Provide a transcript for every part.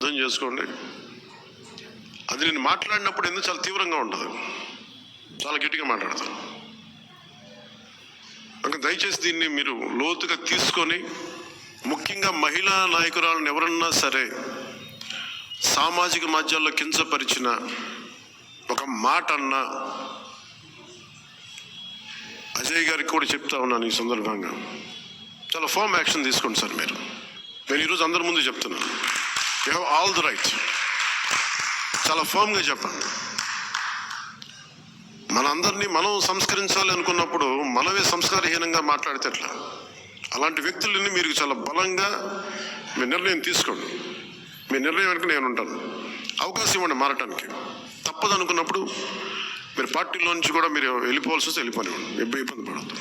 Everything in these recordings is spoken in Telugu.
అర్థం చేసుకోండి. అది నేను మాట్లాడినప్పుడు ఎందుకు చాలా తీవ్రంగా ఉంటుంది? చాలా గట్టిగా మాట్లాడతాను. కనుక దయచేసి దీన్ని మీరు లోతుగా తీసుకొని ముఖ్యంగా మహిళా నాయకురాలను ఎవరన్నా సరే సామాజిక మాధ్యాల్లో కించపరిచిన ఒక మాట అన్నా అజయ్ గారికి కూడా చెప్తా ఉన్నాను ఈ సందర్భంగా. చాలా ఫామ్ యాక్షన్ తీసుకోండి సార్ మీరు. నేను ఈరోజు అందరి ముందు చెప్తున్నాను. You have all the right చాలా ఫర్మ్గా చెప్పండి మనందరినీ మనం సంస్కరించాలి అనుకున్నప్పుడు మనమే సంస్కారహీనంగా మాట్లాడితే ఎట్లా? అలాంటి వ్యక్తులని మీరు చాలా బలంగా మీ నిర్ణయం తీసుకోండి. మీ నిర్ణయం వెనుక నేను ఉంటాను. అవకాశం ఇవ్వండి మారటానికి. తప్పదు అనుకున్నప్పుడు మీరు పార్టీలో నుంచి కూడా మీరు వెళ్ళిపోవాల్సి వస్తే వెళ్ళిపోనివ్వండి. ఇబ్బంది ఇబ్బంది పడద్దు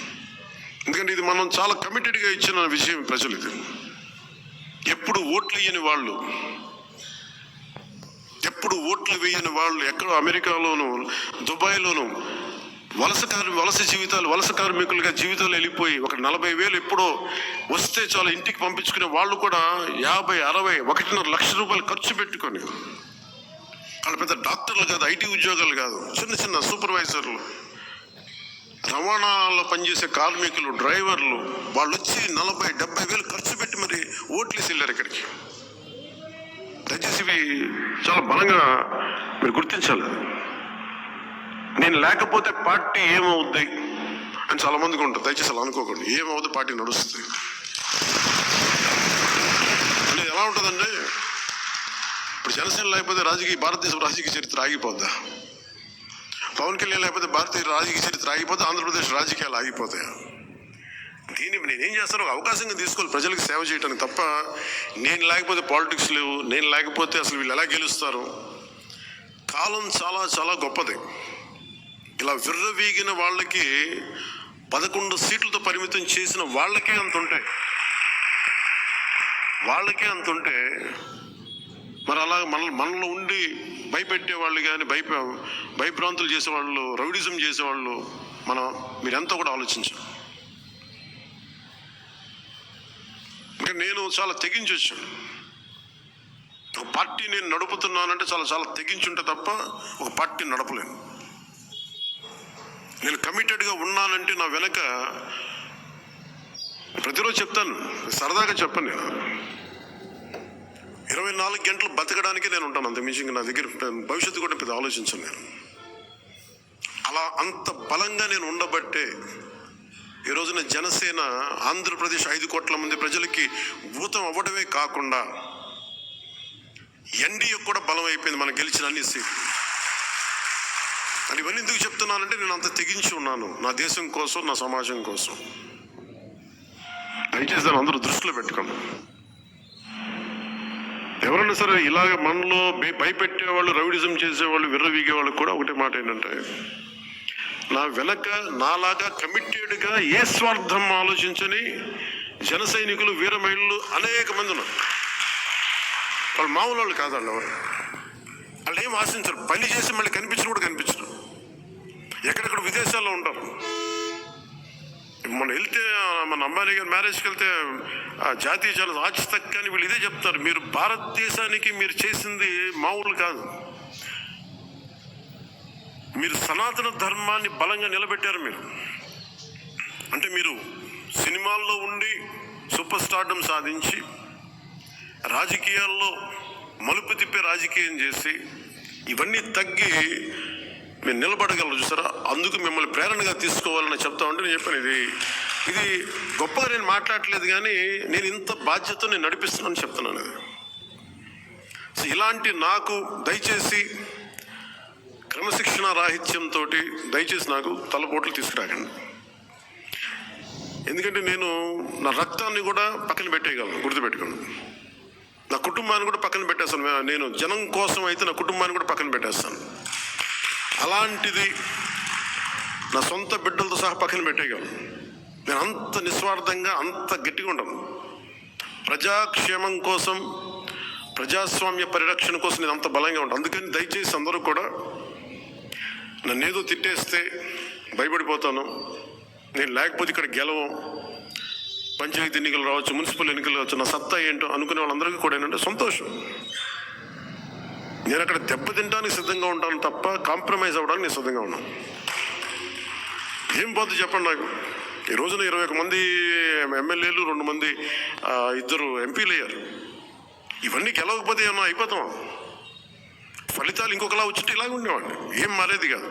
ఎందుకంటే ఇది మనం చాలా కమిటెడ్గా ఇచ్చిన విషయం ప్రజలు ఇది. ఎప్పుడు ఓట్లు ఇయ్యని వాళ్ళు ఎప్పుడు ఓట్లు వేయని వాళ్ళు ఎక్కడో అమెరికాలోను దుబాయ్లోను వలస కార్మి వలస జీవితాలు వలస కార్మికులుగా జీవితాలు వెళ్ళిపోయి ఒక నలభై వేలు ఎప్పుడో వస్తే చాలా ఇంటికి పంపించుకునే వాళ్ళు కూడా యాభై అరవై ఒకటిన్నర లక్ష రూపాయలు ఖర్చు పెట్టుకొని వాళ్ళ పెద్ద డాక్టర్లు కాదు ఐటీ ఉద్యోగాలు కాదు చిన్న చిన్న సూపర్వైజర్లు. రవాణాలో పనిచేసే కార్మికులు డ్రైవర్లు వాళ్ళు వచ్చి నలభై డెబ్బై వేలు ఖర్చు పెట్టి మరి ఓట్లేసి వెళ్ళారు ఇక్కడికి. దయచేసి ఇవి చాలా బలంగా మీరు గుర్తించాలి. నేను లేకపోతే పార్టీ ఏమవుద్ది అని చాలా మందికి ఉంటుంది. దయచేసి అలా అనుకోకండి. ఏమవుద్ది పార్టీ నడుస్తుంది. అంటే ఎలా ఉంటుందండి? ఇప్పుడు జనసేన లేకపోతే రాజకీయ భారతదేశం రాజకీయ చరిత్ర ఆగిపోద్దా? పవన్ కళ్యాణ్ లేకపోతే భారతీయ రాజకీయ చరిత్ర ఆగిపోతే ఆంధ్రప్రదేశ్ రాజకీయాలు ఆగిపోతాయి? దీన్ని నేనేం చేస్తాను అవకాశంగా తీసుకోవాలి. ప్రజలకు సేవ చేయడానికి తప్ప నేను లేకపోతే పాలిటిక్స్ లేవు నేను లేకపోతే అసలు వీళ్ళు ఎలా గెలుస్తారు? కాలం చాలా చాలా గొప్పది. ఇలా విర్రవీగిన వాళ్ళకి పదకొండు సీట్లతో పరిమితం చేసిన వాళ్ళకే అంత ఉంటాయి. వాళ్ళకే అంత ఉంటే మరి అలా మన మనలో ఉండి భయపెట్టే వాళ్ళు కానీ భయప భయభ్రాంతులు చేసేవాళ్ళు రౌడిజం చేసేవాళ్ళు మనం మీరెంత కూడా ఆలోచించారు. నేను చాలా తెగించొచ్చు ఒక పార్టీ నేను నడుపుతున్నానంటే చాలా చాలా తెగించుంటే తప్ప ఒక పార్టీ నడపలేను. నేను కమిటెడ్గా ఉన్నానంటే నా వెనక ప్రతిరోజు చెప్తాను సరదాగా చెప్పను నేను. ఇరవై నాలుగు గంటలు బతకడానికి నేను ఉంటాను అంత మించి నా దగ్గర భవిష్యత్తు కూడా పెద్ద ఆలోచించను నేను. అలా అంత బలంగా నేను ఉండబట్టే ఈ రోజున జనసేన ఆంధ్రప్రదేశ్ ఐదు కోట్ల మంది ప్రజలకి భూతం అవ్వడమే కాకుండా ఎన్డీఏ కూడా బలం అయిపోయింది మనం గెలిచిన అన్ని సీట్లు. అని ఇవన్నీ ఎందుకు చెప్తున్నానంటే నేను అంత తెగించి ఉన్నాను. నా దేశం కోసం నా సమాజం కోసం. దయచేసి దాన్ని అందరూ దృష్టిలో పెట్టుకోండి. ఎవరైనా సరే ఇలాగ మనలో భయపెట్టేవాళ్ళు రౌడిజం చేసేవాళ్ళు విర్రవీగేవాళ్ళు కూడా ఒకటే మాట ఏంటంటే నా వెనక నాలాగా కమిటెడ్గా ఏ స్వార్థం ఆలోచించని జన సైనికులు వీర మహిళలు అనేక మంది ఉన్నారు. వాళ్ళు మామూలు వాళ్ళు కాదండి ఎవరు. వాళ్ళు ఏం ఆశించరు. పని చేసి మళ్ళీ కనిపించరు కూడా కనిపించరు. ఎక్కడెక్కడ విదేశాల్లో ఉంటారు. మనం వెళ్తే మన అంబానీ గారి మ్యారేజ్కి వెళ్తే జాతీయ జన రాచితక్ కానీ వీళ్ళు ఇదే చెప్తారు. మీరు భారతదేశానికి మీరు చేసింది మామూలు కాదు. మీరు సనాతన ధర్మాన్ని బలంగా నిలబెట్టారు మీరు. అంటే మీరు సినిమాల్లో ఉండి సూపర్ స్టార్డం సాధించి రాజకీయాల్లో మలుపు తిప్పే రాజకీయం చేసి ఇవన్నీ తగ్గి మీరు నిలబడగలరు చూసారా? అందుకు మిమ్మల్ని ప్రేరణగా తీసుకోవాలని చెప్తా ఉంటే నేను చెప్పాను ఇది ఇది గొప్పగా నేను మాట్లాడట్లేదు కానీ నేను ఇంత బాధ్యత నేను నడిపిస్తున్నాను చెప్తున్నాను ఇది. సో ఇలాంటి నాకు దయచేసి క్రమశిక్షణ రాహిత్యంతో దయచేసి నాకు తలపోట్లు తీసుకురాకండి. ఎందుకంటే నేను నా రక్తాన్ని కూడా పక్కన పెట్టేయగలను గుర్తుపెట్టుకోండి. నా కుటుంబాన్ని కూడా పక్కన పెట్టేస్తాను. నేను జనం కోసం అయితే నా కుటుంబాన్ని కూడా పక్కన పెట్టేస్తాను. అలాంటిది నా సొంత బిడ్డలతో సహా పక్కన పెట్టేయగలను. నేను అంత నిస్వార్థంగా అంత గట్టిగా ఉండను. ప్రజాక్షేమం కోసం ప్రజాస్వామ్య పరిరక్షణ కోసం నేను అంత బలంగా ఉంటాను అందుకని దయచేసి అందరూ కూడా నన్ను ఏదో తిట్టేస్తే భయపడిపోతాను. నేను లేకపోతే ఇక్కడ గెలవం. పంచాయతీ ఎన్నికలు రావచ్చు మున్సిపల్ ఎన్నికలు రావచ్చు నా సత్తా ఏంటో అనుకునే వాళ్ళందరికీ కూడా ఏంటంటే సంతోషం. నేను అక్కడ దెబ్బతింటానికి సిద్ధంగా ఉంటాను తప్ప కాంప్రమైజ్ అవ్వడానికి నేను సిద్ధంగా ఉన్నాను. ఏం పోతుంది చెప్పండి నాకు? ఈ రోజున ఇరవై ఒక మంది ఎమ్మెల్యేలు రెండు మంది ఇద్దరు ఎంపీలు అయ్యారు. ఇవన్నీ గెలవకపోతే ఏమన్నా అయిపోతాం ఫలితాలు ఇంకొకలా వచ్చింటే ఇలాగ ఉండేవాడిని. ఏం మారేది కాదు.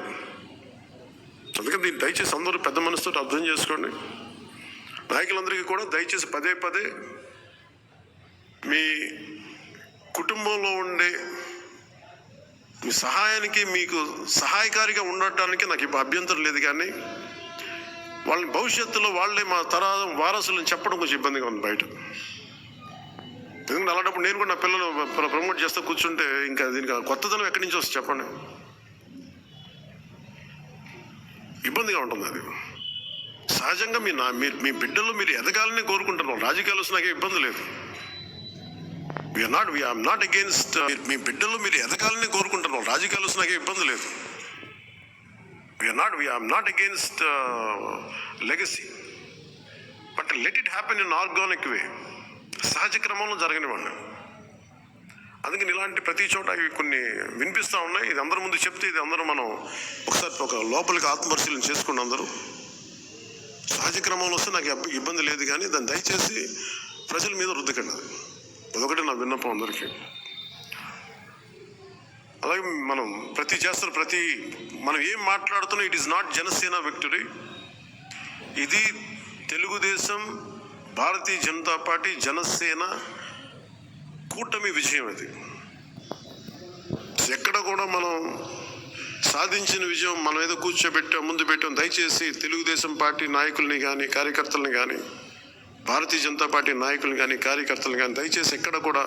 అందుకని దీన్ని దయచేసి అందరూ పెద్ద మనసుతో అర్థం చేసుకోండి. నాయకులందరికీ కూడా దయచేసి పదే పదే మీ కుటుంబంలో ఉండే మీ సహాయానికి మీకు సహాయకారిగా ఉండటానికి నాకు ఇప్పుడు అభ్యంతరం లేదు కానీ వాళ్ళని భవిష్యత్తులో వాళ్ళే మా తర వారసులను చెప్పడం కొంచెం ఇబ్బందిగా ఉంది బయట. ఎందుకంటే అలాంటప్పుడు నేను కూడా నా పిల్లలు ప్రమోట్ చేస్తూ కూర్చుంటే ఇంకా దీనికి కొత్తదనం ఎక్కడి నుంచి వస్తుంది చెప్పండి? ఇబ్బందిగా ఉంటుంది అది. సహజంగా మీ నా మీ మీ బిడ్డలు మీరు ఎదగాలని కోరుకుంటున్నాం రాజకీయాలు వస్తే నాకు ఇబ్బంది లేదు. We're not we're not against మీ బిడ్డలు మీరు ఎదగాలని కోరుకుంటున్నాం రాజకీయాలు వస్తే నాకే ఇబ్బంది లేదు. We're not we're not against legacy but let it happen in organic way సహజ క్రమంలో జరగనివ్వండి. అందుకని ఇలాంటి ప్రతి చోట ఇవి కొన్ని వినిపిస్తూ ఉన్నాయి. ఇది అందరి ముందు చెప్తే ఇది అందరూ మనం ఒకసారి ఒక లోపలికి ఆత్మపరిశీలన చేసుకోండి అందరూ. సహజ క్రమంలో వస్తే నాకు ఇబ్బంది లేదు కానీ దాన్ని దయచేసి ప్రజల మీద రుద్దకండి అదొకటి నా విన్నపం అందరికీ. అలాగే మనం ప్రతి చేస్తున్న ప్రతి మనం ఏం మాట్లాడుతున్నాం it is not Janasena victory ఇది తెలుగుదేశం భారతీయ జనతా పార్టీ జనసేన కూటమి విజయం ఇది. ఎక్కడ కూడా మనం సాధించిన విజయం మనం ఏదో కూర్చోబెట్టాం ముందు పెట్టాం. దయచేసి తెలుగుదేశం పార్టీ నాయకుల్ని కానీ కార్యకర్తల్ని కానీ భారతీయ జనతా పార్టీ నాయకులు కానీ కార్యకర్తలు కానీ దయచేసి ఎక్కడ కూడా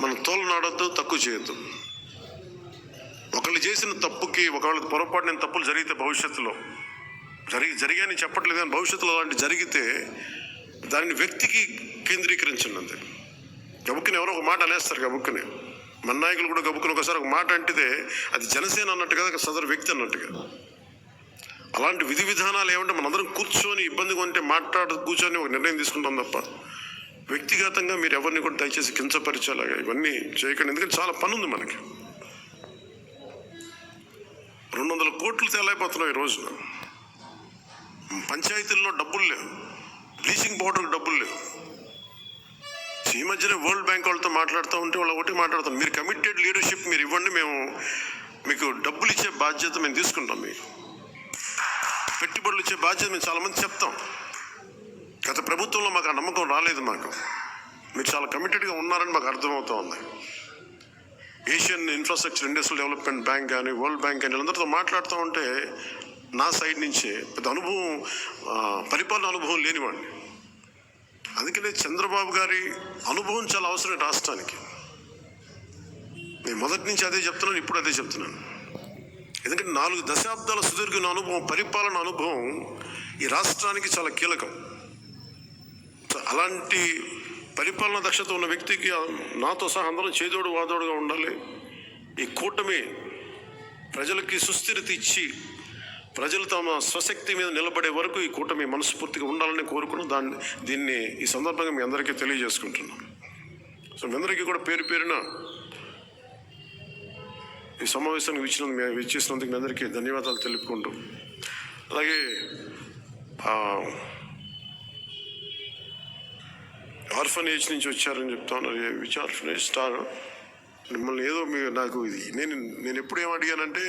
మనం తోలనాడొద్దు తక్కువ చేయొద్దు. ఒకళ్ళు చేసిన తప్పుకి ఒకవేళ పొరపాటు నేను తప్పులు జరిగితే భవిష్యత్తులో జరిగి జరిగాయని చెప్పట్లేదు కానీ భవిష్యత్తులో అలాంటి జరిగితే దానిని వ్యక్తికి కేంద్రీకరించండి అంతే గబుక్కుని ఎవరో ఒక మాట అనేస్తారు గబుక్కుని. మన నాయకులు కూడా గబుక్కుని ఒకసారి ఒక మాట అంటితే అది జనసేన అన్నట్టుగా సదరు వ్యక్తి అన్నట్టుగా. అలాంటి విధి విధానాలు ఏమంటే మనందరం కూర్చొని ఇబ్బందిగా ఉంటే మాట్లాడు కూర్చొని ఒక నిర్ణయం తీసుకుంటాం తప్ప వ్యక్తిగతంగా మీరు ఎవరిని కూడా దయచేసి కించపరిచేలాగా ఇవన్నీ చేయకండి. ఎందుకంటే చాలా పని ఉంది మనకి. రెండు వందల కోట్లు తేలైపోతున్నాయి ఈ రోజున. పంచాయతీల్లో డబ్బులు లేవు. బ్లీచింగ్ పౌడర్కి డబ్బులు లేవు. ఈ మధ్యనే వరల్డ్ బ్యాంక్ వాళ్ళతో మాట్లాడుతూ ఉంటే వాళ్ళు ఒకటి మాట్లాడతాం. మీరు కమిటెడ్ లీడర్షిప్ మీరు ఇవ్వండి మేము మీకు డబ్బులు ఇచ్చే బాధ్యత మేము తీసుకుంటాం మీకు. పెట్టుబడులు ఇచ్చే బాధ్యత మేము చాలామంది చెప్తాం. గత ప్రభుత్వంలో మాకు ఆ నమ్మకం రాలేదు మాకు. మీరు చాలా కమిటెడ్గా ఉన్నారని మాకు అర్థమవుతా ఉంది Asian infrastructure industrial development bank కానీ వరల్డ్ బ్యాంక్ కానీ వీళ్ళందరితో మాట్లాడుతూ ఉంటే నా సైడ్ నుంచే పెద్ద అనుభవం పరిపాలన అనుభవం లేనివాడిని. అందుకనే చంద్రబాబు గారి అనుభవం చాలా అవసరం రాష్ట్రానికి. నేను మొదటి నుంచి అదే చెప్తున్నాను ఇప్పుడు అదే చెప్తున్నాను. ఎందుకంటే నాలుగు దశాబ్దాల సుదీర్ఘ అనుభవం పరిపాలన అనుభవం ఈ రాష్ట్రానికి చాలా కీలకం. అలాంటి పరిపాలన దక్షత ఉన్న వ్యక్తికి నాతో సహా అందరం చేదోడు వాదోడుగా ఉండాలి. ఈ కూటమి ప్రజలకి సుస్థిరత ఇచ్చి ప్రజలు తమ స్వశక్తి మీద నిలబడే వరకు ఈ కూటమి మనస్ఫూర్తిగా ఉండాలని కోరుకుని దాన్ని దీన్ని ఈ సందర్భంగా మీ అందరికీ తెలియజేసుకుంటున్నాం. సో మీ అందరికీ కూడా పేరు పేరున ఈ సమావేశానికి ఇచ్చినందుకు ఇచ్చేసినందుకు మీ అందరికీ ధన్యవాదాలు తెలుపుకుంటూ. అలాగే ఆర్ఫనేజ్ నుంచి వచ్చారని చెప్తాను విచ్ ఆర్ఫనేజ్? స్టార్. మిమ్మల్ని ఏదో మీ నాకు ఇది నేను నేను ఎప్పుడు ఏం అడిగానంటే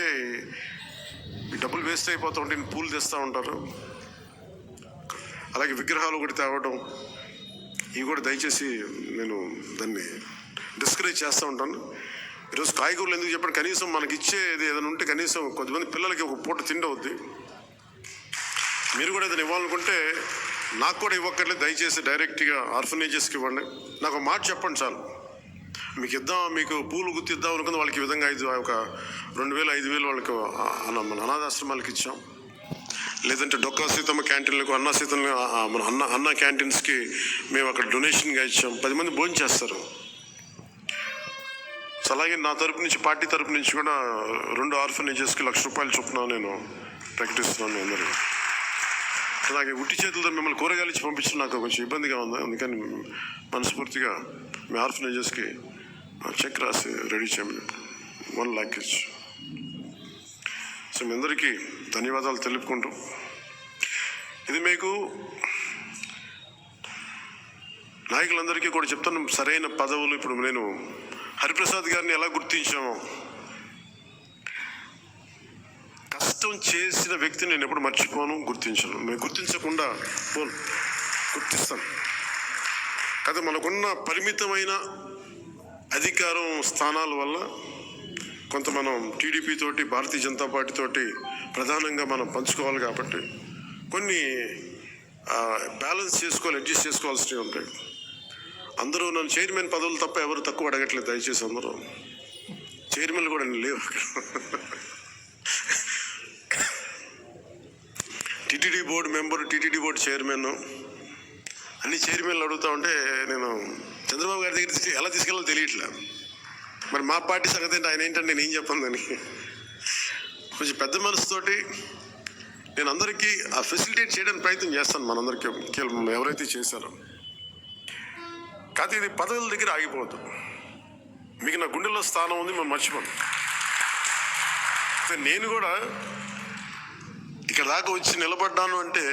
డబ్బులు వేస్ట్ అయిపోతూ ఉంటే పూలు తెస్తూ ఉంటారు. అలాగే విగ్రహాలు ఒకటి తేవడం ఇవి కూడా దయచేసి నేను దాన్ని డిస్కరేజ్ చేస్తూ ఉంటాను. ఈరోజు కాయగూరలు ఎందుకు చెప్పండి? కనీసం మనకి ఇచ్చేది ఏదైనా ఉంటే కనీసం కొంతమంది పిల్లలకి ఒక పూట తిండవద్ది. మీరు కూడా ఏదైనా ఇవ్వాలనుకుంటే నాకు కూడా ఇవ్వక్కర్లేదు దయచేసి డైరెక్ట్గా ఆర్ఫనేజెస్కి ఇవ్వండి. నాకు ఒక మాట చెప్పండి చాలు. మీకు ఇద్దాం మీకు పూలు గుర్తిద్దాం అనుకుంది వాళ్ళకి విధంగా ఐదు ఒక రెండు వేలు ఐదు వేలు వాళ్ళకి అన్న- మన అనాథాశ్రమాలకి ఇచ్చాం. లేదంటే డొక్కా సీతమ్మ క్యాంటీన్లకు అన్న సీతమ్మ మన అన్న అన్న క్యాంటీన్స్కి మేము అక్కడ డొనేషన్గా ఇచ్చాం. పది మంది భోజనం చేస్తారు. సో అలాగే నా తరపు నుంచి పార్టీ తరపు నుంచి కూడా రెండు ఆర్ఫనేజెస్కి లక్ష రూపాయలు చొప్పున నేను ప్రకటిస్తున్నాను అందరికీ. అలాగే ఉట్టి చేతులతో మిమ్మల్ని కూరగాయలు ఇచ్చి పంపించడం నాకు కొంచెం ఇబ్బందిగా ఉంది. అందుకని మనస్ఫూర్తిగా మీ ఆర్ఫనేజెస్కి చెక్ రాసి రెడీ చేయమని వన్ ల్యాకేజ్ సో మీ అందరికీ ధన్యవాదాలు తెలుపుకుంటూ. ఇది మీకు నాయకులందరికీ కూడా చెప్తాను. సరైన పదవులు ఇప్పుడు నేను హరిప్రసాద్ గారిని ఎలా గుర్తించామో? కష్టం చేసిన వ్యక్తిని నేను ఎప్పుడు మర్చిపోను గుర్తించను. మేము గుర్తించకుండా పోను. గుర్తిస్తాను. కాదు మనకున్న పరిమితమైన అధికారం స్థానాల వల్ల కొంత మనం టీడీపీ తోటి భారతీయ జనతా పార్టీ తోటి ప్రధానంగా మనం పంచుకోవాలి కాబట్టి కొన్ని బ్యాలెన్స్ చేసుకోవాలి అడ్జస్ట్ చేసుకోవాల్సినవి ఉంటాయి. అందరూ నన్ను చైర్మన్ పదవులు తప్ప ఎవరు తక్కువ అడగట్లేదు దయచేసి అందరూ. చైర్మన్ కూడా లేవు అక్కడ. TTD board member TTD board chairman. అన్ని చైర్మన్లు అడుగుతా ఉంటే నేను చంద్రబాబు గారి దగ్గర తీసుకు- ఎలా తీసుకెళ్ళాలో తెలియట్లే. మరి మా పార్టీ సంగతి ఏంటి? ఆయన ఏంటంటే నేను ఏం చెప్పను కొంచెం పెద్ద మనసుతోటి నేను అందరికీ ఆ ఫెసిలిటేట్ చేయడానికి ప్రయత్నం చేస్తాను మనందరికీ. ఎవరైతే చేశారో. కాదు ఇది పదవుల దగ్గర ఆగిపోవద్దు. మీకు నా గుండెల్లో స్థానం ఉంది మనం మర్చిపోతాం నేను కూడా ఇక్కడ దాకా వచ్చి నిలబడ్డాను అంటే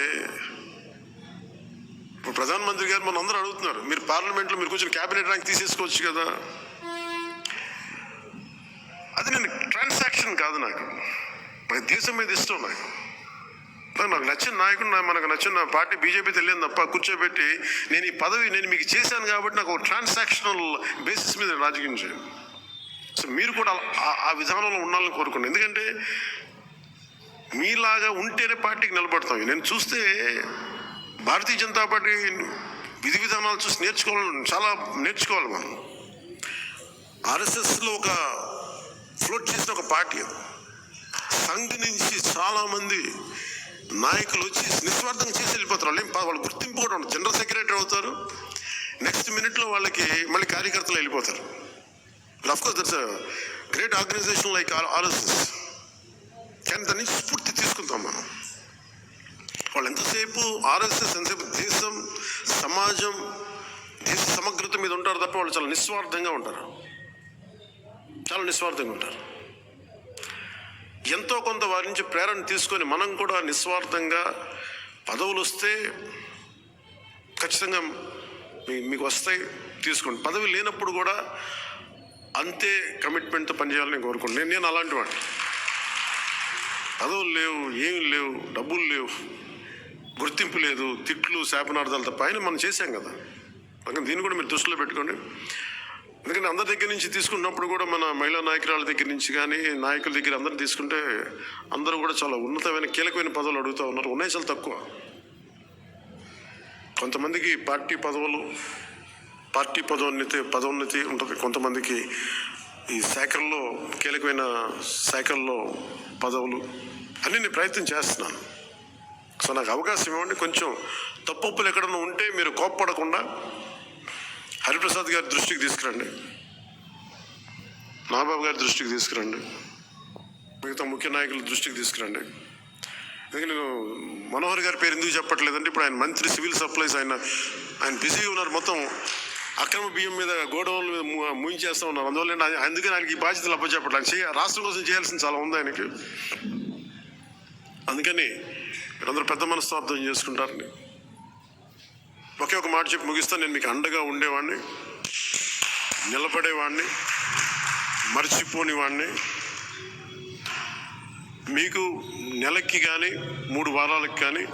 ఇప్పుడు ప్రధానమంత్రి గారు మన అందరూ అడుగుతున్నారు మీరు పార్లమెంట్లో మీరు కూర్చొని క్యాబినెట్ ర్యాంక్ తీసేసుకోవచ్చు కదా. అది నేను ట్రాన్సాక్షన్ కాదు నాకు. నాకు దేశం మీద ఇష్టం నాకు. నాకు- నచ్చిన నాయకుడు మనకు నచ్చిన పార్టీ బీజేపీ తెలియదు తప్ప కూర్చోబెట్టి నేను ఈ పదవి నేను మీకు చేశాను కాబట్టి నాకు ఒక ట్రాన్సాక్షనల్ బేసిస్ మీద రాజకీయం చేయను సో మీరు కూడా ఆ- విధానంలో ఉండాలని కోరుకున్నాను ఎందుకంటే మీలాగా ఉంటేనే పార్టీకి నిలబడతాం. నేను చూస్తే భారతీయ జనతా పార్టీ విధి విధానాలు చూసి నేర్చుకోవాలి చాలా నేర్చుకోవాలి మనం. ఆర్ఎస్ఎస్లో ఒక ఫ్లోట్ చేసిన ఒక పార్టీ సంఘ్ నుంచి చాలామంది నాయకులు వచ్చి నిస్వార్థం చేసి వెళ్ళిపోతారు. వాళ్ళు వాళ్ళు గుర్తింపు కూడా ఉండదు. జనరల్ సెక్రటరీ అవుతారు. నెక్స్ట్ మినిట్లో వాళ్ళకి మళ్ళీ కార్యకర్తలు వెళ్ళిపోతారు. Of course that's great organisation like RSS కానీ దాని నుంచి స్ఫూర్తి తీసుకుంటాం మనం. వాళ్ళు ఎంతసేపు ఆర్ఎస్ఎస్ ఎంతసేపు దేశం సమాజం దేశ సమగ్రత మీద ఉంటారు తప్ప వాళ్ళు చాలా నిస్వార్థంగా ఉంటారు. చాలా నిస్వార్థంగా ఉంటారు. ఎంతో కొంత వారి నుంచి ప్రేరణ తీసుకొని మనం కూడా నిస్వార్థంగా పదవులు వస్తే ఖచ్చితంగా మీకు వస్తాయి తీసుకోండి. పదవి లేనప్పుడు కూడా అంతే కమిట్మెంట్తో పనిచేయాలని కోరుకుంటున్నాను నేను నేను అలాంటి వాడిని. పదవులు లేవు ఏమి లేవు డబ్బులు లేవు గుర్తింపు లేదు తిట్లు శాపనార్థాలు తప్ప ఆయన మనం చేశాం కదా. దీన్ని కూడా మీరు దృష్టిలో పెట్టుకోండి. ఎందుకంటే అందరి దగ్గర నుంచి తీసుకున్నప్పుడు కూడా మన మహిళా నాయకురాల దగ్గర నుంచి కానీ నాయకుల దగ్గర అందరిని తీసుకుంటే అందరూ కూడా చాలా ఉన్నతమైన కీలకమైన పదవులు అడుగుతూ ఉన్నారు. ఉన్నాయి చాలా తక్కువ. కొంతమందికి పార్టీ పదవులు పార్టీ పదోన్నతి పదోన్నతి ఉంటుంది. కొంతమందికి ఈ శాఖల్లో కీలకమైన శాఖల్లో పదవులు అన్ని నేను ప్రయత్నం చేస్తున్నాను. సో నాకు అవకాశం ఇవ్వండి. కొంచెం తప్పులు ఎక్కడన్నా ఉంటే మీరు కోప్పడకుండా హరిప్రసాద్ గారి దృష్టికి తీసుకురండి. నాబాబు గారి దృష్టికి తీసుకురండి. మిగతా ముఖ్య నాయకుల దృష్టికి తీసుకురండి. అందుకే నేను మనోహర్ గారి పేరు ఎందుకు చెప్పట్లేదంటే ఇప్పుడు ఆయన మంత్రి సివిల్ సప్లైస్ ఆయన ఆయన బిజీగా ఉన్నారు మొత్తం. అక్రమ బియ్యం మీద గోడౌన్ల మీద ముయించేస్తూ ఉన్నారు. అందువల్ల అందుకే అందుకని ఆయనకి ఈ బాధ్యతలు అప్పచెప్పట్లేదు ఆయన చేయ రాష్ట్రం కోసం చేయాల్సింది చాలా ఉంది ఆయనకి. అందుకని మీరందరూ పెద్ద మనస్తత్వం అర్థం చేసుకుంటారని. ఒకే ఒక మాట చెప్పి ముగిస్తాను నేను మీకు అండగా ఉండేవాడిని నిలబడేవాడిని మర్చిపోని వాడిని మీకు నెలకి కానీ మూడు వారాలకు కానీ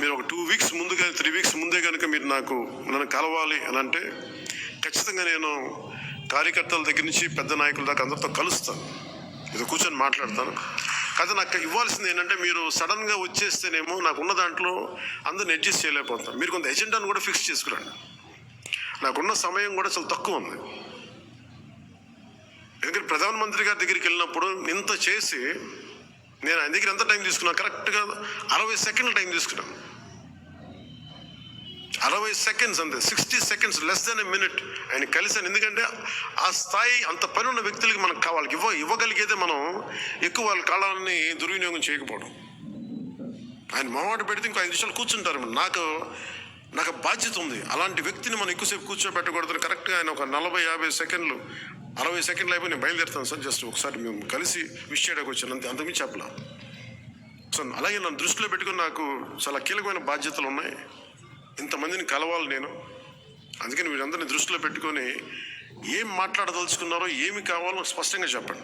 మీరు ఒక టూ వీక్స్ ముందు కానీ త్రీ వీక్స్ ముందే కనుక మీరు నాకు నన్ను కలవాలి అని అంటే ఖచ్చితంగా నేను కార్యకర్తల దగ్గర నుంచి పెద్ద నాయకుల దాకా అందరితో కలుస్తాను. ఇది కూర్చొని మాట్లాడతాను. కాదు నాకు ఇవ్వాల్సింది ఏంటంటే మీరు సడన్గా వచ్చేస్తేనేమో నాకు ఉన్న దాంట్లో అందరిని అడ్జస్ట్ చేయలేకపోతాం మీరు కొంత ఎజెండాను కూడా ఫిక్స్ చేసుకురండి. నాకున్న సమయం కూడా చాలా తక్కువ ఉంది. ఎందుకంటే ప్రధానమంత్రి గారి దగ్గరికి వెళ్ళినప్పుడు ఇంత చేసి నేను ఆయన దగ్గర ఎంత టైం తీసుకున్నా? కరెక్ట్గా అరవై సెకండ్ల టైం తీసుకున్నాను. అరవై సెకండ్స్ అంతే. Sixty seconds less than a minute ఆయన కలిసాను ఎందుకంటే ఆ స్థాయి అంత పని ఉన్న వ్యక్తులకి మనకు కావాలి ఇవ్వ ఇవ్వగలిగేదే మనం ఎక్కువ వాళ్ళ కాలాన్ని దుర్వినియోగం చేయకపోవడం. ఆయన మొహమాట పెడితే ఇంకో ఐదు నిమిషాలు కూర్చుంటారు. నాకు నాకు బాధ్యత ఉంది. అలాంటి వ్యక్తిని మనం ఎక్కువసేపు కూర్చోబెట్టకూడదు కరెక్ట్గా ఆయన ఒక నలభై యాభై సెకండ్లు అరవై సెకండ్లు అయిపోయి నేను బయలుదేరుతాను సార్. జస్ట్ ఒకసారి మేము కలిసి విష్ చేయడానికి వచ్చాను. అంతే అంతకుమించి చెప్పలా. సో అలాగే నన్ను దృష్టిలో పెట్టుకుని నాకు చాలా కీలకమైన బాధ్యతలు ఉన్నాయి. ఇంతమందిని కలవాలి నేను. అందుకని వీరందరిని దృష్టిలో పెట్టుకొని ఏం మాట్లాడదలుచుకున్నారో ఏమి కావాలో స్పష్టంగా చెప్పండి.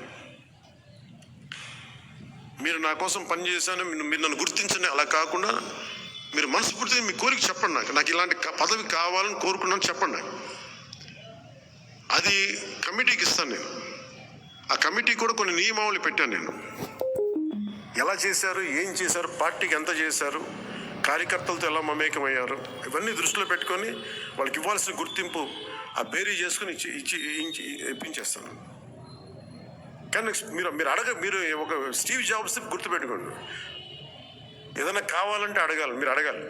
మీరు నా కోసం పనిచేశాను మీరు మీరు నన్ను గుర్తించండి. అలా కాకుండా మీరు మనస్ఫూర్తిగా మీ కోరిక చెప్పండి నాకు. నాకు ఇలాంటి పదవి కావాలని కోరుకున్నాను చెప్పండి నాకు. అది కమిటీకి ఇస్తాను నేను. ఆ కమిటీ కూడా కొన్ని నియమావళి పెట్టాను నేను. ఎలా చేశారు ఏం చేశారు పార్టీకి ఎంత చేశారు కార్యకర్తలతో ఎలా మమేకమయ్యారు ఇవన్నీ దృష్టిలో పెట్టుకొని వాళ్ళకి ఇవ్వాల్సిన గుర్తింపు ఆ బేరీ చేసుకుని ఇచ్చి ఇచ్చి ఇప్పించేస్తాను. కానీ మీరు మీరు అడగ మీరు ఒక స్టీవ్ జాబ్స్ గుర్తుపెట్టుకోండి. ఏదైనా కావాలంటే అడగాలి మీరు అడగాలి.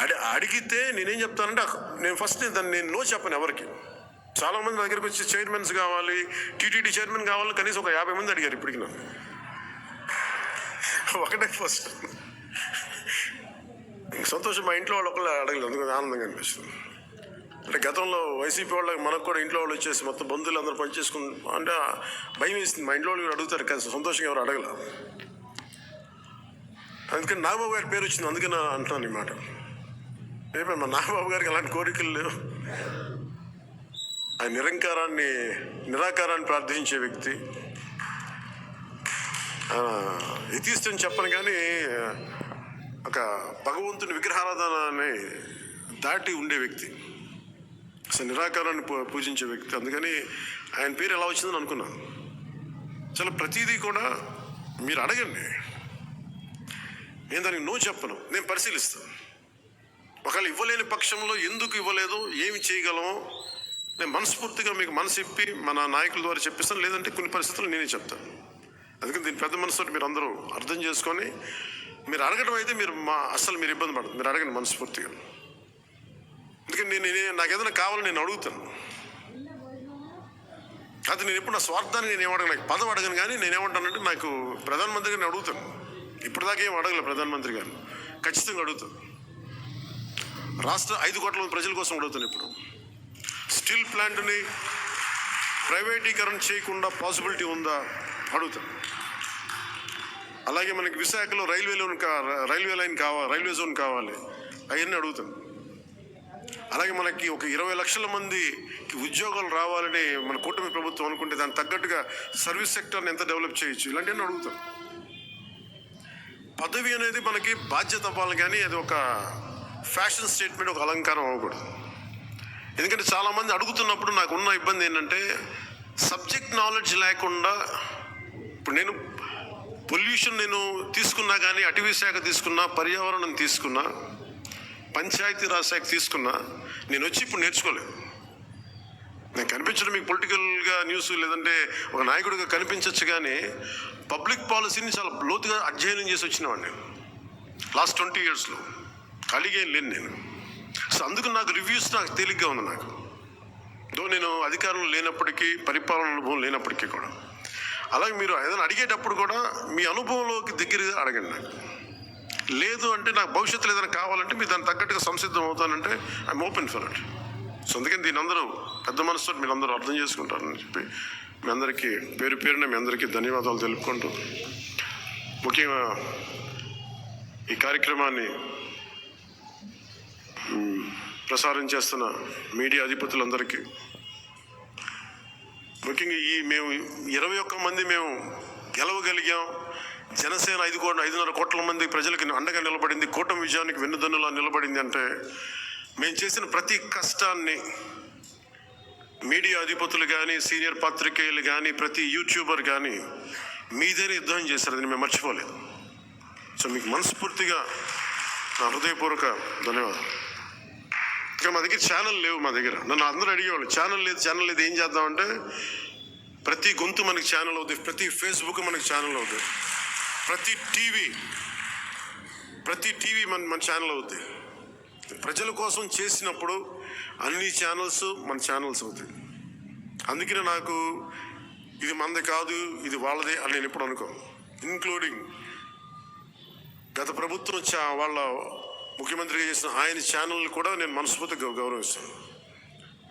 అడి అడిగితే నేనేం చెప్తానంటే నేను ఫస్ట్ దాన్ని నేను నో చెప్పను ఎవరికి. చాలామంది దగ్గరికి వచ్చి చైర్మన్స్ కావాలి టీటీడీ చైర్మన్ కావాలని కనీసం ఒక యాభై మంది అడిగారు ఇప్పటికి నన్ను. ఒకటే ఫస్ట్. సంతోషం మా ఇంట్లో వాళ్ళు ఒకళ్ళు అడగలేదు. అందుకని ఆనందంగా అనిపిస్తుంది. అంటే గతంలో వైసీపీ వాళ్ళకి మనకు కూడా ఇంట్లో వాళ్ళు వచ్చేసి మొత్తం బంధువులు అందరూ పనిచేసుకుని అంటే భయం వేసింది. మా ఇంట్లో వాళ్ళు కూడా అడుగుతారు కానీ సంతోషంగా ఎవరు అడగల? అందుకని నాగబాబు గారి పేరు వచ్చింది. అందుకని అంటున్నాను ఈ మాట. ఏమే మా నాగబాబు గారికి అలాంటి కోరికలు లేవు. ఆయన నిరంకారాన్ని నిరాకారాన్ని ప్రార్థించే వ్యక్తి. ఎథిస్ట్ చెప్పను కానీ ఒక భగవంతుని విగ్రహారాధనని దాటి ఉండే వ్యక్తి. అసలు నిరాకారాన్ని పూ- పూజించే వ్యక్తి. అందుకని ఆయన పేరు ఎలా వచ్చిందని అనుకున్నాను చాలా ప్రతిదీ కూడా మీరు అడగండి. నేను దానికి నో చెప్పను. నేను పరిశీలిస్తాను. ఒకవేళ ఇవ్వలేని పక్షంలో ఎందుకు ఇవ్వలేదు ఏమి చేయగలమో నేను మనస్ఫూర్తిగా మీకు మనసు ఇప్పి మన నాయకుల ద్వారా చెప్పిస్తాను. లేదంటే కొన్ని పరిస్థితులు నేనే చెప్తాను. అందుకని దీని పెద్ద మనసుతో మీరు అందరూ అర్థం చేసుకొని మీరు అడగడం అయితే మీరు మా అసలు మీరు ఇబ్బంది పడదు. మీరు అడగండి మనస్ఫూర్తిగా. అందుకని నేను నాకు ఏదైనా కావాలని నేను అడుగుతాను. అది నేను ఎప్పుడు నా స్వార్థాన్ని నేను ఏమడగను నాకు పదం అడగను కానీ నేను ఏమంటానంటే నాకు ప్రధానమంత్రి గారిని అడుగుతాను. ఇప్పటిదాకా ఏం అడగలేదు ప్రధానమంత్రి గారిని ఖచ్చితంగా అడుగుతాను. రాష్ట్ర ఐదు కోట్ల మంది ప్రజల కోసం అడుగుతాను ఇప్పుడు. స్టీల్ ప్లాంట్ని ప్రైవేటీకరణ చేయకుండా పాసిబిలిటీ ఉందా? అడుగుతాను. అలాగే మనకి విశాఖలో రైల్వే లోన్ కా రైల్వే లైన్ కావాలి రైల్వే జోన్ కావాలి. అవన్నీ అడుగుతాను అలాగే మనకి ఒక ఇరవై లక్షల మందికి ఉద్యోగాలు రావాలని మన కూటమి ప్రభుత్వం అనుకుంటే దానికి తగ్గట్టుగా సర్వీస్ సెక్టర్ని ఎంత డెవలప్ చేయొచ్చు? ఇలాంటివన్నీ అడుగుతాం. పదవి అనేది మనకి బాధ్యత అవ్వాలి కానీ అది ఒక ఫ్యాషన్ స్టేట్మెంట్ ఒక అలంకారం అవ్వకూడదు. ఎందుకంటే చాలామంది అడుగుతున్నప్పుడు నాకు ఉన్న ఇబ్బంది ఏంటంటే సబ్జెక్ట్ నాలెడ్జ్ లేకుండా ఇప్పుడు నేను పొల్యూషన్ నేను తీసుకున్నా కానీ అటవీ శాఖ తీసుకున్నా పర్యావరణం తీసుకున్నా పంచాయతీ రాజ్ శాఖ తీసుకున్నా నేను వచ్చి ఇప్పుడు నేర్చుకోలేదు. నేను కనిపించడం మీకు పొలిటికల్గా న్యూస్ లేదంటే ఒక నాయకుడిగా కనిపించవచ్చు కానీ పబ్లిక్ పాలసీని చాలా లోతుగా అధ్యయనం చేసి వచ్చినవాడిని. నేను లాస్ట్ ట్వంటీ ఇయర్స్లో. ఖాళీగా లేను నేను. సో అందుకు నాకు రివ్యూస్ నాకు తేలిగ్గా ఉంది నాకు. దో నేను అధికారంలో లేనప్పటికీ పరిపాలన అనుభవం లేనప్పటికీ కూడా. అలాగే మీరు ఏదైనా అడిగేటప్పుడు కూడా మీ అనుభవంలోకి దగ్గరగా అడగండి లేదు అంటే నాకు భవిష్యత్తులో ఏదైనా కావాలంటే మీరు దానికి తగ్గట్టుగా సంసిద్ధం అవుతానంటే I'm open for it so అందుకని దీని అందరూ పెద్ద మనసుతో మీరు అందరూ అర్థం చేసుకుంటారని చెప్పి మీ అందరికీ పేరు పేరున మీ అందరికీ ధన్యవాదాలు తెలుపుకుంటూ ముఖ్యంగా ఈ కార్యక్రమాన్ని ప్రసారం చేస్తున్న మీడియా అధిపతులందరికీ ముఖ్యంగా ఈ మేము ఇరవై ఒక్క మంది మేము గెలవగలిగాం. జనసేన ఐదు కోట్ల ఐదున్నర కోట్ల మంది ప్రజలకు అండగా నిలబడింది. కూటమి విజయానికి వెన్నుదన్నులా నిలబడింది అంటే మేము చేసిన ప్రతి కష్టాన్ని మీడియా అధిపతులు కానీ సీనియర్ పాత్రికేయులు కానీ ప్రతి యూట్యూబర్ కానీ మీదేనే యుద్ధం చేశారు అది మేము మర్చిపోలేదు. సో మీకు మనస్ఫూర్తిగా నా హృదయపూర్వక ధన్యవాదాలు. ఇంకా మా దగ్గర ఛానల్ లేవు మా దగ్గర. నన్ను అందరూ అడిగేవాళ్ళు ఛానల్ లేదు ఛానల్ లేదు ఏం చేద్దామంటే ప్రతి గొంతు మనకి ఛానల్ అవుతుంది ప్రతి ఫేస్బుక్ మనకి ఛానల్ అవుతుంది ప్రతి టీవీ ప్రతి టీవీ మన మన ఛానల్ అవుతుంది ప్రజల కోసం చేసినప్పుడు అన్ని ఛానల్స్ మన ఛానల్స్ అవుతాయి అందుకనే నాకు ఇది మనది కాదు ఇది వాళ్ళదే అని నేను ఎప్పుడు అనుకోను. ఇంక్లూడింగ్ గత ప్రభుత్వం చా వాళ్ళ ముఖ్యమంత్రిగా చేసిన ఆయన ఛానల్ కూడా నేను మనస్ఫూర్తిగా గౌరవిస్తాను.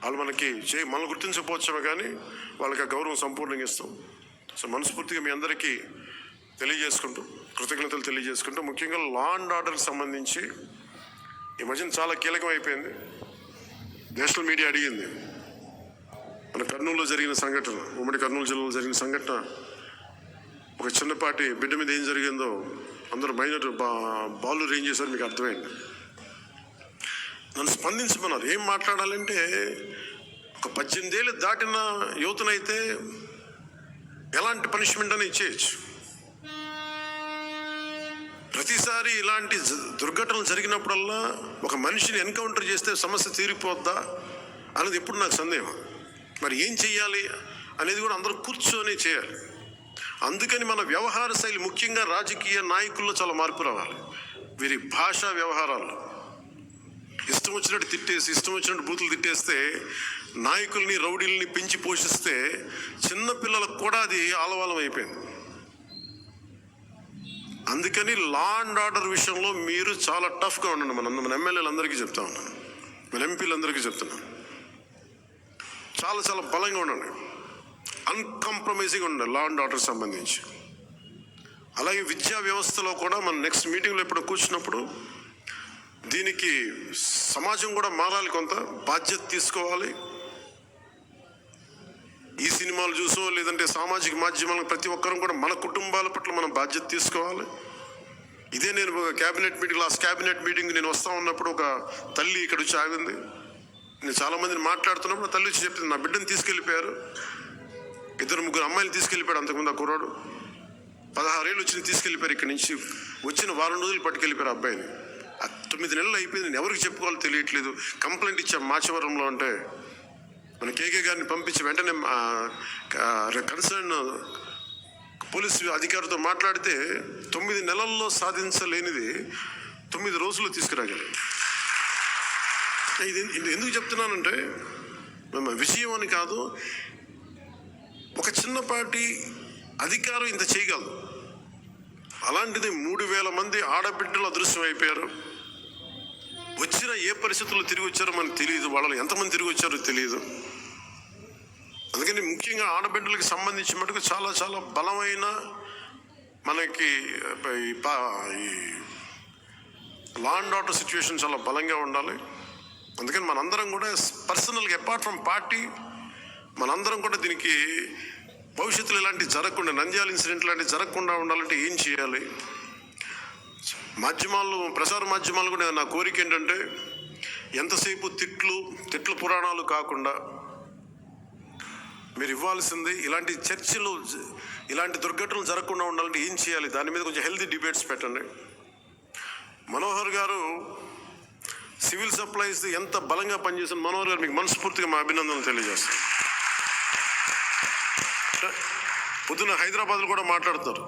వాళ్ళు మనకి చే మనం గుర్తించకపోవచ్చామే కానీ వాళ్ళకి ఆ గౌరవం సంపూర్ణంగా ఇస్తాం. సో మనస్ఫూర్తిగా మీ అందరికీ తెలియజేసుకుంటూ కృతజ్ఞతలు తెలియజేసుకుంటూ ముఖ్యంగా లా అండ్ ఆర్డర్కి సంబంధించి ఈ మధ్యన చాలా కీలకం అయిపోయింది. నేషనల్ మీడియా అడిగింది. మన కర్నూలులో జరిగిన సంఘటన ఉమ్మడి కర్నూలు జిల్లాలో జరిగిన సంఘటన ఒక చిన్నపాటి బిడ్డ మీద ఏం జరిగిందో అందరూ మైనర్ బా బాలు ఏం చేశారు మీకు అర్థమైంది. నన్ను స్పందించమన్నారు. ఏం మాట్లాడాలంటే ఒక పద్దెనిమిది ఏళ్ళు దాటిన యువతనైతే ఎలాంటి పనిష్మెంట్ అని ఇచ్చేయచ్చు. ప్రతిసారి ఇలాంటి దుర్ఘటనలు జరిగినప్పుడల్లా ఒక మనిషిని ఎన్కౌంటర్ చేస్తే సమస్య తీరిపోద్దా అనేది ఎప్పుడు నాకు సందేహం. మరి ఏం చెయ్యాలి అనేది కూడా అందరూ కూర్చొని చేయాలి. అందుకని మన వ్యవహార శైలి ముఖ్యంగా రాజకీయ నాయకుల్లో చాలా మార్పు రావాలి. వీరి భాషా వ్యవహారాలు. ఇష్టం వచ్చినట్టు తిట్టేసి ఇష్టం వచ్చినట్టు బూతులు తిట్టేస్తే నాయకుల్ని రౌడీల్ని పెంచి పోషిస్తే చిన్నపిల్లలకు కూడా అది ఆలవాలం అయిపోయింది. అందుకని లా అండ్ ఆర్డర్ విషయంలో మీరు చాలా టఫ్గా ఉండండి. మన మన ఎమ్మెల్యేలందరికీ చెప్తా ఉన్నాను. మన ఎంపీలందరికీ చెప్తున్నాను. చాలా చాలా బలంగా ఉండండి. అన్కాంప్రమైజింగ్ ఉండాలి లా అండ్ ఆర్డర్ సంబంధించి. అలాగే విద్యా వ్యవస్థలో కూడా మనం నెక్స్ట్ మీటింగ్లో ఎప్పుడు కూర్చున్నప్పుడు దీనికి సమాజం కూడా మారాలి కొంత బాధ్యత తీసుకోవాలి. ఈ సినిమాలు చూసో లేదంటే సామాజిక మాధ్యమాలను ప్రతి ఒక్కరం కూడా మన కుటుంబాల పట్ల మనం బాధ్యత తీసుకోవాలి. ఇదే నేను ఒక cabinet meeting last cabinet meeting నేను వస్తా ఉన్నప్పుడు ఒక తల్లి ఇక్కడ వచ్చి ఆగింది. నేను చాలామందిని మాట్లాడుతున్నప్పుడు తల్లి వచ్చి చెప్పింది నా బిడ్డను తీసుకెళ్ళిపోయారు. ఇద్దరు ముగ్గురు అమ్మాయిలు తీసుకెళ్ళిపోయాడు అంతకుముందు ఆ కుర్రాడు. పదహారేళ్ళు వచ్చి తీసుకెళ్ళిపోయారు ఇక్కడి నుంచి. వచ్చిన వారం రోజులు పట్టుకెళ్ళిపోయారు ఆ అబ్బాయిని. ఆ తొమ్మిది నెలలు అయిపోయింది. నేను ఎవరికి చెప్పుకోవాలో తెలియట్లేదు. కంప్లైంట్ ఇచ్చాం మాచవరంలో అంటే. మన కేకే గారిని పంపించి వెంటనే కన్సర్న్ పోలీసు అధికారితో మాట్లాడితే తొమ్మిది నెలల్లో సాధించలేనిది తొమ్మిది రోజుల్లో తీసుకురాగలిగాం ఇది ఇది ఎందుకు చెప్తున్నానంటే మన విషయం అని కాదు. ఒక చిన్నపాటి అధికారం ఇంత చేయగలదు. అలాంటిది మూడు వేల మంది ఆడబిడ్డలు అదృశ్యం అయిపోయారు. వచ్చిన ఏ పరిస్థితుల్లో తిరిగి వచ్చారో మనకు తెలియదు. వాళ్ళు ఎంతమంది తిరిగి వచ్చారో తెలియదు. అందుకని ముఖ్యంగా ఆడబిడ్డలకు సంబంధించి మటుకు చాలా చాలా బలమైన మనకి ఈ పా- ఈ లా అండ్ ఆర్డర్ సిచ్యువేషన్ చాలా బలంగా ఉండాలి. అందుకని మనందరం కూడా పర్సనల్గా అపార్ట్ ఫ్రమ్ పార్టీ మనందరం కూడా దీనికి భవిష్యత్తులో ఇలాంటి జరగకుండా నంద్యాల ఇన్సిడెంట్ లాంటివి జరగకుండా ఉండాలంటే ఏం చేయాలి? మాధ్యమాలు ప్రసార మాధ్యమాలు కూడా నా కోరిక ఏంటంటే ఎంతసేపు తిట్లు తిట్లు పురాణాలు కాకుండా మీరు ఇవ్వాల్సింది ఇలాంటి చర్చలు ఇలాంటి దుర్ఘటనలు జరగకుండా ఉండాలంటే ఏం చేయాలి? దాని మీద కొంచెం హెల్తీ డిబేట్స్ పెట్టండి. మనోహర్ గారు సివిల్ సప్లైస్ ఎంత బలంగా పనిచేసిన మనోహర్ గారు మీకు మనస్ఫూర్తిగా మా అభినందనలు తెలియజేస్తాను. పొద్దున హైదరాబాద్లో కూడా మాట్లాడతారు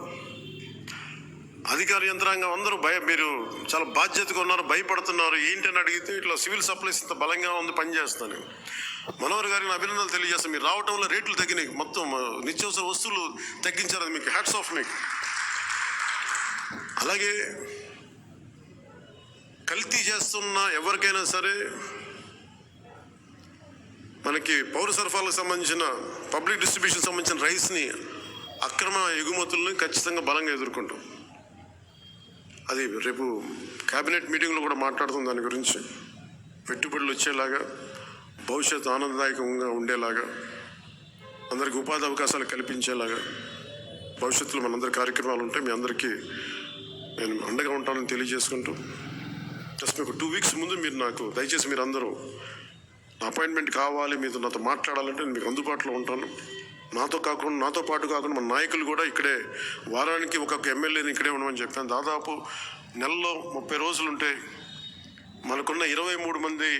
అధికార యంత్రాంగం అందరూ భయ మీరు చాలా బాధ్యతగా ఉన్నారు భయపడుతున్నారు. ఏంటని అడిగితే ఇట్లా సివిల్ సప్లైస్ ఇంత బలంగా ఉంది పనిచేస్తాను మనోహర్ గారిని అభినందనలు తెలియజేస్తాను మీరు రావటం వల్ల రేట్లు తగ్గినాయి. మొత్తం నిత్యావసర వస్తువులు తగ్గించారు అది మీకు హ్యాట్స్ ఆఫ్ మీకు. అలాగే కల్తీ చేస్తున్న ఎవరికైనా సరే మనకి పౌర సరఫరాలకు సంబంధించిన పబ్లిక్ డిస్ట్రిబ్యూషన్ సంబంధించిన రైస్ని అక్రమ ఎగుమతుల్ని ఖచ్చితంగా బలంగా ఎదుర్కొంటాం. అది రేపు కేబినెట్ మీటింగ్లో కూడా మాట్లాడుతుంది దాని గురించి. పెట్టుబడులు వచ్చేలాగా భవిష్యత్తు ఆనందదాయకంగా ఉండేలాగా అందరికి ఉపాధి అవకాశాలు కల్పించేలాగా భవిష్యత్తులో మనందరి కార్యక్రమాలు ఉంటాయి మీ అందరికీ నేను అండగా ఉంటానని తెలియజేసుకుంటూ జస్ట్ మీకు టూ వీక్స్ ముందు మీరు నాకు దయచేసి మీరు అందరూ అపాయింట్మెంట్ కావాలి మీతో నాతో మాట్లాడాలంటే నేను మీకు అందుబాటులో ఉంటాను. నాతో కాకుండా నాతో పాటు కాకుండా మన నాయకులు కూడా ఇక్కడే వారానికి ఒక్కొక్క ఎమ్మెల్యేని ఇక్కడే ఉండమని చెప్పాను దాదాపు నెలలో ముప్పై రోజులు ఉంటే మనకున్న ఇరవై మూడు మంది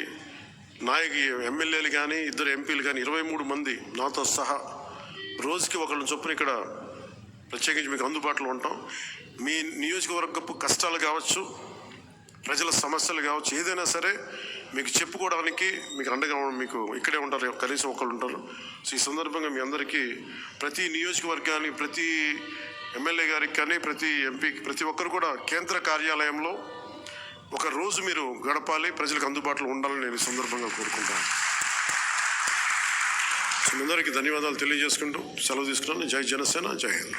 నాయక ఎమ్మెల్యేలు కానీ ఇద్దరు ఎంపీలు కానీ ఇరవై మూడు మంది నాతో సహా రోజుకి ఒకళ్ళని చొప్పున ఇక్కడ ప్రత్యేకించి మీకు అందుబాటులో ఉంటాం. మీ నియోజకవర్గపు కష్టాలు కావచ్చు ప్రజల సమస్యలు కావచ్చు ఏదైనా సరే మీకు చెప్పుకోవడానికి మీకు అండగా మీకు ఇక్కడే ఉంటారు కనీసం ఒకళ్ళు ఉంటారు. సో ఈ సందర్భంగా మీ అందరికీ ప్రతి నియోజకవర్గాన్ని ప్రతి ఎమ్మెల్యే గారికి కానీ ప్రతి ఎంపీకి ప్రతి ఒక్కరు కూడా కేంద్ర కార్యాలయంలో ఒక రోజు మీరు గడపాలి ప్రజలకు అందుబాటులో ఉండాలని నేను ఈ సందర్భంగా కోరుకుంటాను మీ అందరికీ ధన్యవాదాలు తెలియజేసుకుంటూ సెలవు తీసుకున్నాను. జై జనసేన జై హింద్.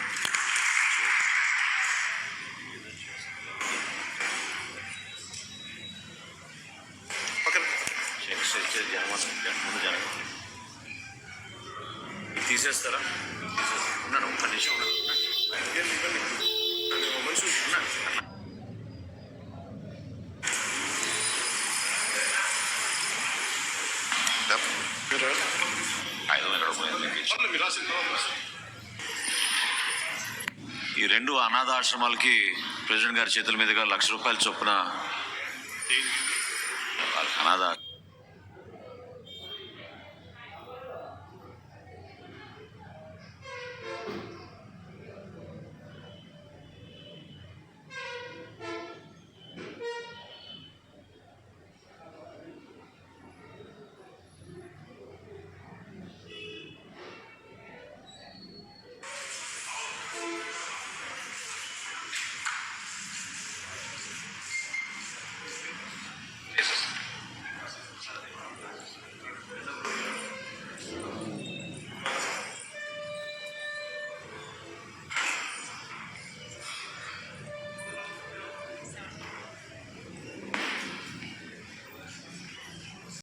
తీసేస్తారా? ఉన్నాడు ఒక్క నిమిషం మనిషి ఈ రెండు అనాథాశ్రమాలకి ప్రెసిడెంట్ గారి చేతుల మీదుగా లక్ష రూపాయలు చొప్పున అనాథ